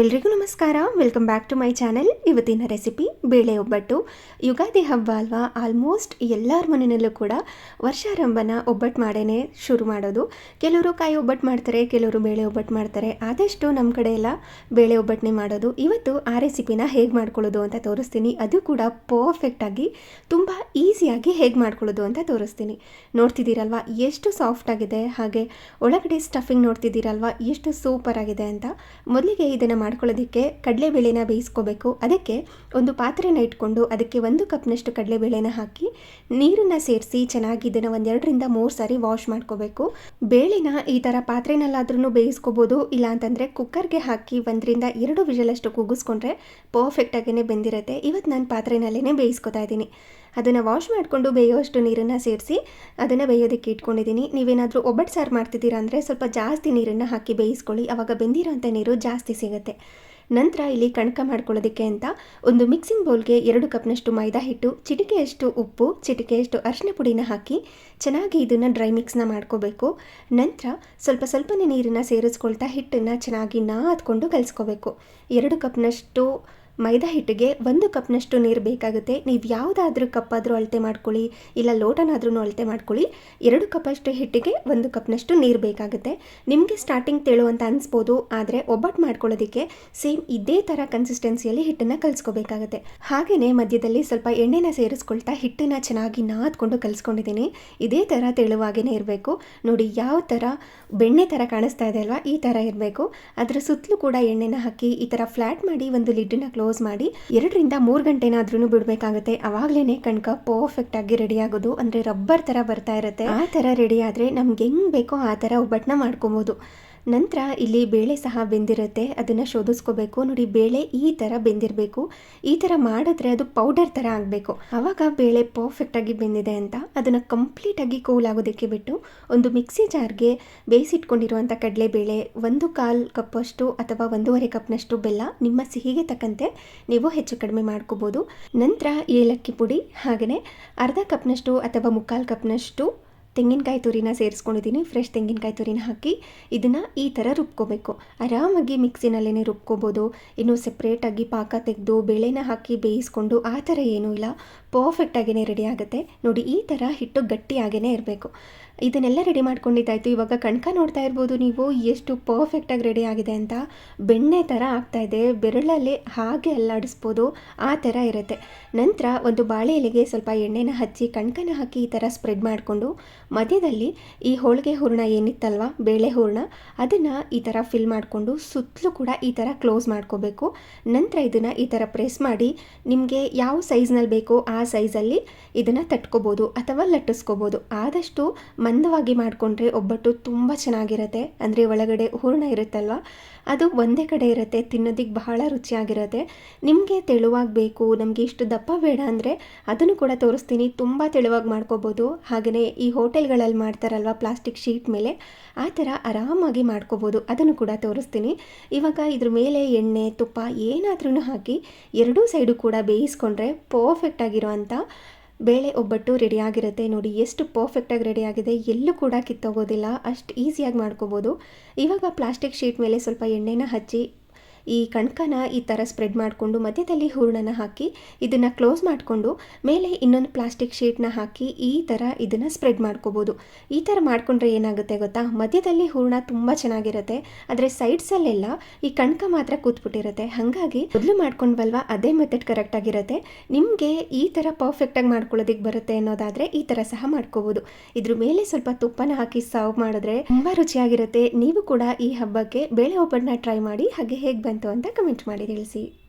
ಎಲ್ರಿಗೂ ನಮಸ್ಕಾರ. Welcome back to my channel ಇವತ್ತಿನ ರೆಸಿಪಿ ಬೇಳೆ ಒಬ್ಬಟ್ಟು. ಯುಗಾದಿ ಹಬ್ಬ ಅಲ್ವಾ? ಆಲ್ಮೋಸ್ಟ್ ಎಲ್ಲರ ಮನೆಯಲ್ಲೂ ಕೂಡ ವರ್ಷಾರಂಭನ ಒಬ್ಬಟ್ಟು ಮಾಡೇ ಶುರು ಮಾಡೋದು. ಕೆಲವರು ಕಾಯಿ ಒಬ್ಬಟ್ಟು ಮಾಡ್ತಾರೆ, ಕೆಲವರು ಬೇಳೆ ಒಬ್ಬಟ್ಟು ಮಾಡ್ತಾರೆ. ಆದಷ್ಟು ನಮ್ಮ ಕಡೆ ಎಲ್ಲ ಬೇಳೆ ಒಬ್ಬಟ್ಟನೆ ಮಾಡೋದು. ಇವತ್ತು ಆ ರೆಸಿಪಿನ ಹೇಗೆ ಮಾಡ್ಕೊಳ್ಳೋದು ಅಂತ ತೋರಿಸ್ತೀನಿ. ಅದು ಕೂಡ ಪರ್ಫೆಕ್ಟಾಗಿ ತುಂಬ ಈಸಿಯಾಗಿ ಹೇಗೆ ಮಾಡ್ಕೊಳ್ಳೋದು ಅಂತ ತೋರಿಸ್ತೀನಿ. ನೋಡ್ತಿದ್ದೀರಲ್ವಾ? ಎಷ್ಟು ಸಾಫ್ಟ್ ಆಗಿದೆ. ಹಾಗೆ ಒಳಗಡೆ ಸ್ಟಫಿಂಗ್ ನೋಡ್ತಿದ್ದೀರಲ್ವಾ? ಎಷ್ಟು ಸೂಪರ್ ಆಗಿದೆ ಅಂತ ಮೊದಲಿಗೆ ಇದನ್ನು ಮಾಡ್ಕೊಳ್ಳೋದಕ್ಕೆ ಕಡಲೆಬೇಳೆನ ಬೇಯಿಸ್ಕೋಬೇಕು. ಅದಕ್ಕೆ ಒಂದು ಪಾತ್ರೆನ ಇಟ್ಕೊಂಡು ಅದಕ್ಕೆ ಒಂದು ಕಪ್ನಷ್ಟು ಕಡಲೆಬೇಳೆನ ಹಾಕಿ ನೀರನ್ನು ಸೇರಿಸಿ ಚೆನ್ನಾಗಿ ಇದನ್ನು ಒಂದೆರಡರಿಂದ ಮೂರು ಸಾರಿ ವಾಶ್ ಮಾಡ್ಕೋಬೇಕು. ಬೇಳೆನ ಈ ಥರ ಪಾತ್ರೆನಲ್ಲಾದ್ರೂ ಬೇಯಿಸ್ಕೋಬೋದು. ಇಲ್ಲ ಅಂತಂದರೆ ಕುಕ್ಕರ್ಗೆ ಹಾಕಿ ಒಂದರಿಂದ ಎರಡು ವಿಷಲಷ್ಟು ಕೂಗಿಸ್ಕೊಂಡ್ರೆ ಪರ್ಫೆಕ್ಟಾಗೇ ಬೆಂದಿರುತ್ತೆ. ಇವತ್ತು ನಾನು ಪಾತ್ರೆನಲ್ಲೇ ಬೇಯಿಸ್ಕೊತಾ ಇದ್ದೀನಿ. ಅದನ್ನು ವಾಶ್ ಮಾಡಿಕೊಂಡು ಬೇಯೋಷ್ಟು ನೀರನ್ನು ಸೇರಿಸಿ ಅದನ್ನು ಬೇಯೋದಕ್ಕೆ ಇಟ್ಕೊಂಡಿದ್ದೀನಿ. ನೀವೇನಾದರೂ ಒಬ್ಬಟ್ಟು ಸಾರು ಮಾಡ್ತಿದ್ದೀರಾ ಅಂದರೆ ಸ್ವಲ್ಪ ಜಾಸ್ತಿ ನೀರನ್ನು ಹಾಕಿ ಬೇಯಿಸ್ಕೊಳ್ಳಿ. ಆವಾಗ ಬೆಂದಿರೋಂಥ ನೀರು ಜಾಸ್ತಿ ಸಿಗುತ್ತೆ. ನಂತರ ಇಲ್ಲಿ ಕಣಕ ಮಾಡ್ಕೊಳ್ಳೋದಕ್ಕೆ ಅಂತ ಒಂದು ಮಿಕ್ಸಿಂಗ್ ಬೌಲ್ಗೆ ಎರಡು ಕಪ್ನಷ್ಟು ಮೈದಾ ಹಿಟ್ಟು, ಚಿಟಿಕೆಯಷ್ಟು ಉಪ್ಪು, ಚಿಟಿಕೆಯಷ್ಟು ಅರಿಶಿನ ಪುಡಿನ ಹಾಕಿ ಚೆನ್ನಾಗಿ ಇದನ್ನು ಡ್ರೈ ಮಿಕ್ಸ್ನ ಮಾಡ್ಕೋಬೇಕು. ನಂತರ ಸ್ವಲ್ಪ ಸ್ವಲ್ಪನೇ ನೀರನ್ನು ಸೇರಿಸ್ಕೊಳ್ತಾ ಹಿಟ್ಟನ್ನು ಚೆನ್ನಾಗಿ ನಾದ್ಕೊಂಡು ಕಲಿಸ್ಕೋಬೇಕು. ಎರಡು ಕಪ್ನಷ್ಟು ಮೈದಾ ಹಿಟ್ಟಿಗೆ ಒಂದು ಕಪ್ನಷ್ಟು ನೀರು ಬೇಕಾಗುತ್ತೆ. ನೀವು ಯಾವುದಾದ್ರೂ ಕಪ್ಪಾದರೂ ಅಳತೆ ಮಾಡ್ಕೊಳ್ಳಿ, ಇಲ್ಲ ಲೋಟನಾದ್ರೂ ಅಳತೆ ಮಾಡ್ಕೊಳ್ಳಿ. ಎರಡು ಕಪ್ಪಷ್ಟು ಹಿಟ್ಟಿಗೆ ಒಂದು ಕಪ್ನಷ್ಟು ನೀರು ಬೇಕಾಗುತ್ತೆ. ನಿಮಗೆ ಸ್ಟಾರ್ಟಿಂಗ್ ತೆಳು ಅಂತ ಅನಿಸ್ಬೋದು, ಆದರೆ ಒಬ್ಬಟ್ಟು ಮಾಡ್ಕೊಳ್ಳೋದಕ್ಕೆ ಸೇಮ್ ಇದೇ ಥರ ಕನ್ಸಿಸ್ಟೆನ್ಸಿಯಲ್ಲಿ ಹಿಟ್ಟನ್ನು ಕಲಿಸ್ಕೋಬೇಕಾಗುತ್ತೆ. ಹಾಗೆಯೇ ಮಧ್ಯದಲ್ಲಿ ಸ್ವಲ್ಪ ಎಣ್ಣೆನ ಸೇರಿಸ್ಕೊಳ್ತಾ ಹಿಟ್ಟನ್ನು ಚೆನ್ನಾಗಿ ನಾದ್ಕೊಂಡು ಕಲಿಸ್ಕೊಂಡಿದ್ದೀನಿ. ಇದೇ ಥರ ತೆಳುವಾಗೇ ಇರಬೇಕು. ನೋಡಿ ಯಾವ ಥರ ಬೆಣ್ಣೆ ಥರ ಕಾಣಿಸ್ತಾ ಇದೆ ಅಲ್ವಾ, ಈ ಥರ ಇರಬೇಕು. ಅದರ ಸುತ್ತಲೂ ಕೂಡ ಎಣ್ಣೆನ ಹಾಕಿ ಈ ಥರ ಫ್ಲ್ಯಾಟ್ ಮಾಡಿ ಒಂದು ಲಿಡ್ಡನ್ನ ಕ್ಲೋಸ್ ಮಾಡಿ ಎರಡರಿಂದ ಮೂರು ಗಂಟೆನಾದ್ರೂ ಬಿಡಬೇಕಾಗುತ್ತೆ. ಅವಾಗ್ಲೇನೆ ಕಣ್ಕ ಪರ್ಫೆಕ್ಟ್ ಆಗಿ ರೆಡಿ ಆಗೋದು. ಅಂದರೆ ರಬ್ಬರ್ ಥರ ಬರ್ತಾ ಇರುತ್ತೆ. ಆ ಥರ ರೆಡಿ ಆದರೆ ನಮ್ಗೆ ಹೆಂಗೆ ಬೇಕೋ ಆ ಥರ ಒಬ್ಬಟ್ಟನ್ನ ಮಾಡ್ಕೊಬೋದು. ನಂತರ ಇಲ್ಲಿ ಬೇಳೆ ಸಹ ಬೆಂದಿರುತ್ತೆ, ಅದನ್ನು ಶೋಧಿಸ್ಕೋಬೇಕು. ನೋಡಿ, ಬೇಳೆ ಈ ಥರ ಬೆಂದಿರಬೇಕು. ಈ ಥರ ಮಾಡಿದ್ರೆ ಅದು ಪೌಡರ್ ಥರ ಆಗಬೇಕು. ಆವಾಗ ಬೇಳೆ ಪರ್ಫೆಕ್ಟಾಗಿ ಬೆಂದಿದೆ ಅಂತ ಅದನ್ನು ಕಂಪ್ಲೀಟಾಗಿ ಕೂಲ್ ಆಗೋದಕ್ಕೆ ಬಿಟ್ಟು ಒಂದು ಮಿಕ್ಸಿ ಜಾರ್ಗೆ ಬೇಯಿಸಿಟ್ಕೊಂಡಿರುವಂಥ ಕಡಲೆಬೇಳೆ, ಒಂದು ಕಾಲು ಕಪ್ಪಷ್ಟು ಅಥವಾ ಒಂದೂವರೆ ಕಪ್ನಷ್ಟು ಬೆಲ್ಲ ನಿಮ್ಮ ಸಿಹಿಗೆ ತಕ್ಕಂತೆ ನೀವು ಹೆಚ್ಚು ಕಡಿಮೆ ಮಾಡ್ಕೋಬೋದು. ನಂತರ ಏಲಕ್ಕಿ ಪುಡಿ ಹಾಗೆಯೇ ಅರ್ಧ ಕಪ್ನಷ್ಟು ಅಥವಾ ಮುಕ್ಕಾಲು ಕಪ್ನಷ್ಟು ತೆಂಗಿನಕಾಯಿ ತುರಿನ ಸೇರಿಸ್ಕೊಂಡಿದ್ದೀನಿ ಫ್ರೆಶ್ ತೆಂಗಿನಕಾಯಿ ತುರಿನ ಹಾಕಿ ಇದನ್ನು ಈ ಥರ ರುಬ್ಕೋಬೇಕು. ಆರಾಮಾಗಿ ಮಿಕ್ಸಿನಲ್ಲೇ ರುಬ್ಕೋಬೋದು. ಇನ್ನು ಸೆಪ್ರೇಟಾಗಿ ಪಾಕ ತೆಗೆದು, ಬೇಳೆನ ಹಾಕಿ ಬೇಯಿಸ್ಕೊಂಡು ಆ ಥರ ಏನೂ ಇಲ್ಲ. ಪರ್ಫೆಕ್ಟಾಗೇ ರೆಡಿ ಆಗುತ್ತೆ. ನೋಡಿ, ಈ ಥರ ಹಿಟ್ಟು ಗಟ್ಟಿಯಾಗೇ ಇರಬೇಕು. ಇದನ್ನೆಲ್ಲ ರೆಡಿ ಮಾಡ್ಕೊಂಡಿದ್ದಾಯಿತು. ಇವಾಗ ಕಣ್ಕ ನೋಡ್ತಾ ಇರ್ಬೋದು ನೀವು, ಎಷ್ಟು ಪರ್ಫೆಕ್ಟಾಗಿ ರೆಡಿ ಆಗಿದೆ ಅಂತ. ಬೆಣ್ಣೆ ಥರ ಆಗ್ತಾಯಿದೆ ಬೆರಳಲ್ಲಿ ಹಾಗೆ ಅಲ್ಲಾಡಿಸ್ಬೋದು. ಆ ಥರ ಇರುತ್ತೆ. ನಂತರ ಒಂದು ಬಾಳೆ ಎಲೆಗೆ ಸ್ವಲ್ಪ ಎಣ್ಣೆನ ಹಚ್ಚಿ, ಕಣ್ಕನ ಹಾಕಿ ಈ ಥರ ಸ್ಪ್ರೆಡ್ ಮಾಡಿಕೊಂಡು, ಮಧ್ಯದಲ್ಲಿ ಈ ಹೋಳಿಗೆ ಹೂರಣ ಏನಿತ್ತಲ್ವ? ಬೇಳೆ ಹೂರಣ. ಅದನ್ನು ಈ ಥರ ಫಿಲ್ ಮಾಡಿಕೊಂಡು, ಸುತ್ತಲೂ ಕೂಡ ಈ ಥರ ಕ್ಲೋಸ್ ಮಾಡ್ಕೋಬೇಕು. ನಂತರ ಇದನ್ನು ಈ ಥರ ಪ್ರೆಸ್ ಮಾಡಿ, ನಿಮಗೆ ಯಾವ ಸೈಜ್ನಲ್ಲಿ ಬೇಕೋ ಆ ಸೈಜಲ್ಲಿ ಇದನ್ನು ತಟ್ಕೋಬೋದು ಅಥವಾ ಲಟ್ಟಿಸ್ಕೋಬೋದು. ಆದಷ್ಟು ಮಂದವಾಗಿ ಮಾಡಿಕೊಂಡ್ರೆ ಒಬ್ಬಟ್ಟು ತುಂಬ ಚೆನ್ನಾಗಿರುತ್ತೆ. ಅಂದರೆ ಒಳಗಡೆ ಹೂರ್ಣ ಇರುತ್ತಲ್ವ? ಅದು ಒಂದೇ ಕಡೆ ಇರುತ್ತೆ ತಿನ್ನೋದಕ್ಕೆ ಬಹಳ ರುಚಿಯಾಗಿರುತ್ತೆ. ನಿಮಗೆ ತೆಳುವಾಗಿ ಬೇಕು, ನಮಗೆ ಇಷ್ಟು ದಪ್ಪ ಬೇಡ ಅಂದರೆ ಅದನ್ನು ಕೂಡ ತೋರಿಸ್ತೀನಿ. ತುಂಬ ತೆಳುವಾಗಿ ಮಾಡ್ಕೋಬೋದು. ಹಾಗೆಯೇ ಈ ಹೋಟೆಲ್ಗಳಲ್ಲಿ ಮಾಡ್ತಾರಲ್ವ ಪ್ಲಾಸ್ಟಿಕ್ ಶೀಟ್ ಮೇಲೆ? ಆ ಥರ ಆರಾಮಾಗಿ ಮಾಡ್ಕೋಬೋದು. ಅದನ್ನು ಕೂಡ ತೋರಿಸ್ತೀನಿ. ಇವಾಗ ಇದ್ರ ಮೇಲೆ ಎಣ್ಣೆ, ತುಪ್ಪ ಏನಾದ್ರೂ ಹಾಕಿ ಎರಡೂ ಸೈಡು ಕೂಡ ಬೇಯಿಸ್ಕೊಂಡ್ರೆ ಪರ್ಫೆಕ್ಟ್ ಆಗಿರೋವಂಥ ಬೇಳೆ ಒಬ್ಬಟ್ಟು ರೆಡಿಯಾಗಿರುತ್ತೆ ನೋಡಿ, ಎಷ್ಟು ಪರ್ಫೆಕ್ಟಾಗಿ ರೆಡಿಯಾಗಿದೆ ಎಲ್ಲೂ ಕೂಡ ಕಿತ್ತೋಗೋದಿಲ್ಲ. ಅಷ್ಟು ಈಸಿಯಾಗಿ ಮಾಡ್ಕೋಬೋದು. ಇವಾಗ ಪ್ಲಾಸ್ಟಿಕ್ ಶೀಟ್ ಮೇಲೆ ಸ್ವಲ್ಪ ಎಣ್ಣೆನ ಹಚ್ಚಿ ಈ ಕಣ್ಕನ ಈ ಥರ ಸ್ಪ್ರೆಡ್ ಮಾಡಿಕೊಂಡು ಮಧ್ಯದಲ್ಲಿ ಹೂರಣನ ಹಾಕಿ ಇದನ್ನು ಕ್ಲೋಸ್ ಮಾಡಿಕೊಂಡು ಮೇಲೆ ಇನ್ನೊಂದು ಪ್ಲಾಸ್ಟಿಕ್ ಶೀಟ್ನ ಹಾಕಿ ಈ ಥರ ಇದನ್ನು ಸ್ಪ್ರೆಡ್ ಮಾಡ್ಕೋಬೋದು. ಈ ಥರ ಮಾಡಿಕೊಂಡ್ರೆ ಏನಾಗುತ್ತೆ ಗೊತ್ತಾ? ಮಧ್ಯದಲ್ಲಿ ಹೂರಣ ತುಂಬ ಚೆನ್ನಾಗಿರುತ್ತೆ. ಆದರೆ ಸೈಡ್ಸಲ್ಲೆಲ್ಲ ಈ ಕಣ್ಕ ಮಾತ್ರ ಕೂತ್ಬಿಟ್ಟಿರುತ್ತೆ. ಹಾಗಾಗಿ ಮೊದಲು ಮಾಡ್ಕೊಂಡ್ವಲ್ವಾ? ಅದೇ ಮೆಥಡ್ ಕರೆಕ್ಟಾಗಿರುತ್ತೆ ನಿಮಗೆ ಈ ಥರ ಪರ್ಫೆಕ್ಟಾಗಿ ಮಾಡ್ಕೊಳ್ಳೋದಕ್ಕೆ ಬರುತ್ತೆ ಅನ್ನೋದಾದರೆ ಈ ಥರ ಸಹ ಮಾಡ್ಕೋಬೋದು. ಇದ್ರ ಮೇಲೆ ಸ್ವಲ್ಪ ತುಪ್ಪನ ಹಾಕಿ ಸರ್ವ್ ಮಾಡಿದ್ರೆ ತುಂಬ ರುಚಿಯಾಗಿರುತ್ತೆ. ನೀವು ಕೂಡ ಈ ಹಬ್ಬಕ್ಕೆ ಬೇಳೆ ಒಬ್ಬಟ್ಟನ್ನ ಟ್ರೈ ಮಾಡಿ ಹಾಗೆ ಹೇಗೆ ಬಂತು ಅಂತ ಕಮೆಂಟ್ ಮಾಡಿ ತಿಳಿಸಿ.